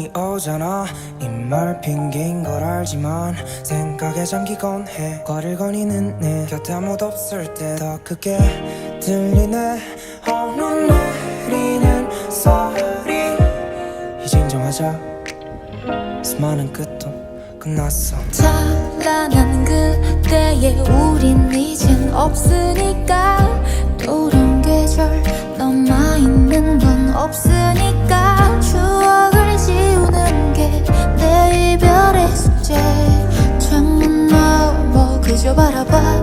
잠이 오잖아. 입말 핑계인 걸 알지만 생각에 잠기곤 해. 거릴거리는 내 곁에 아무도 없을 때 더 크게 들리네. Oh, 어느 내리는 소리. 이제 인정하자. 수많은 끝도 끝났어. 찬란한 그때의 우린 이젠 없으니까. 돌아 바라봐.